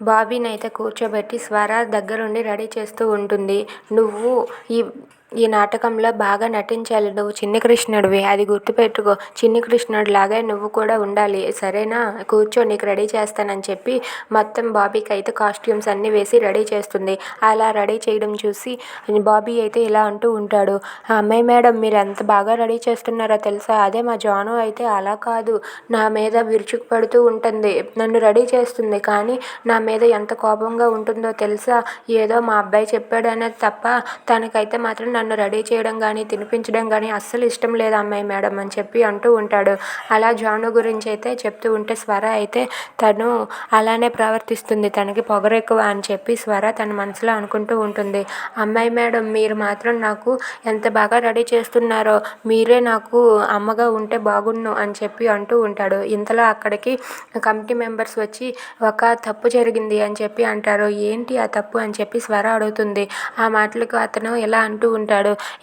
బాబీనైతే కూర్చోబెట్టి స్వర దగ్గరుండి రెడీ చేస్తూ ఉంటుంది. నువ్వు ఈ ఈ నాటకంలో బాగా నటించాలి నువ్వు చిన్ని కృష్ణుడివి. అది గుర్తుపెట్టుకో. చిన్ని కృష్ణుడిలాగే నువ్వు కూడా ఉండాలి. సరేనా? కూర్చో నీకు రెడీ చేస్తానని చెప్పి మొత్తం బాబీకి అయితే కాస్ట్యూమ్స్ అన్నీ వేసి రెడీ చేస్తుంది. అలా రెడీ చేయడం చూసి బాబీ అయితే ఇలా అంటూ ఉంటాడు. అమ్మాయి మేడం మీరు ఎంత బాగా రెడీ చేస్తున్నారో తెలుసా? అదే మా జాను అయితే అలా కాదు. నా మీద విరుచుకు పడుతూ ఉంటుంది. నన్ను రెడీ చేస్తుంది. కానీ నా మీద ఎంత కోపంగా ఉంటుందో తెలుసా? ఏదో మా అబ్బాయి చెప్పాడు అనేది తప్ప తనకైతే మాత్రం నన్ను రెడీ చేయడం కానీ తినిపించడం కానీ అస్సలు ఇష్టం లేదు అమ్మాయి మేడం అని చెప్పి అంటూ ఉంటాడు. అలా జాను గురించి అయితే చెప్తూ ఉంటే స్వర అయితే తను అలానే ప్రవర్తిస్తుంది. తనకి పొగరు ఎక్కువ అని చెప్పి స్వర తన మనసులో అనుకుంటూ ఉంటుంది. అమ్మాయి మేడం మీరు మాత్రం నాకు ఎంత బాగా రెడీ చేస్తున్నారో మీరే నాకు అమ్మగా ఉంటే బాగుండు అని చెప్పి అంటూ ఉంటాడు. ఇంతలో అక్కడికి కమిటీ మెంబర్స్ వచ్చి ఒక తప్పు జరిగింది అని చెప్పి అంటారు. ఏంటి ఆ తప్పు అని చెప్పి స్వర అడుగుతుంది. ఆ మాటలకు అతను ఎలా అంటూ ఉంటాడు.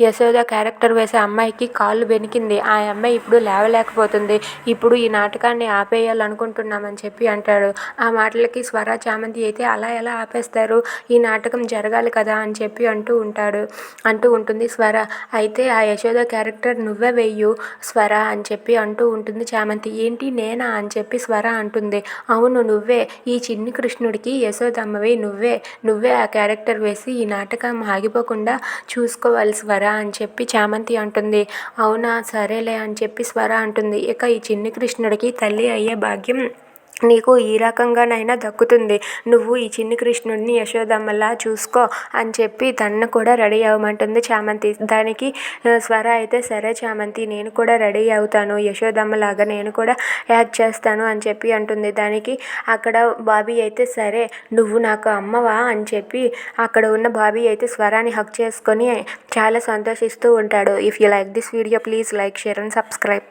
యశోద క్యారెక్టర్ వేసే అమ్మాయికి కాళ్ళు వెనికింది. ఆ అమ్మాయి ఇప్పుడు లేవలేకపోతుంది. ఇప్పుడు ఈ నాటకాన్ని ఆపేయాలనుకుంటున్నామని చెప్పి అంటాడు. ఆ మాటలకి స్వర చామంతి అయితే అలా ఎలా ఆపేస్తారు? ఈ నాటకం జరగాలి కదా అని చెప్పి అంటూ ఉంటాడు. అంటూ ఉంటుంది స్వర. అయితే ఆ యశోద క్యారెక్టర్ నువ్వే వెయ్యు స్వర అని చెప్పి అంటూ ఉంటుంది చామంతి. ఏంటి నేనా అని చెప్పి స్వర అంటుంది. అవును నువ్వే. ఈ చిన్ని కృష్ణుడికి యశోదమ్మవి నువ్వే. నువ్వే ఆ క్యారెక్టర్ వేసి ఈ నాటకం ఆగిపోకుండా చూసుకోవాలి స్వర అని చెప్పి చామంతి అంటుంది. అవునా సరేలే అని చెప్పి స్వర అంటుంది. ఇక ఈ చిన్ని కృష్ణుడికి తల్లి అయ్యే భాగ్యం నీకు ఈ రకంగానైనా దక్కుతుంది. నువ్వు ఈ చిన్ని కృష్ణుడిని యశోదమ్మలా చూసుకో అని చెప్పి తన్ను కూడా రెడీ అవ్వమంటుంది చామంతి. దానికి స్వర అయితే సరే చామంతి నేను కూడా రెడీ అవుతాను. యశోదమ్మలాగా నేను కూడా యాక్ట్ చేస్తాను అని చెప్పి అంటుంది. దానికి అక్కడ బాబీ అయితే సరే నువ్వు నాకు అమ్మవా అని చెప్పి అక్కడ ఉన్న బాబీ అయితే స్వరాన్ని హక్ చేసుకొని చాలా సంతోషిస్తూ ఉంటాడు. If you like this video please like share and subscribe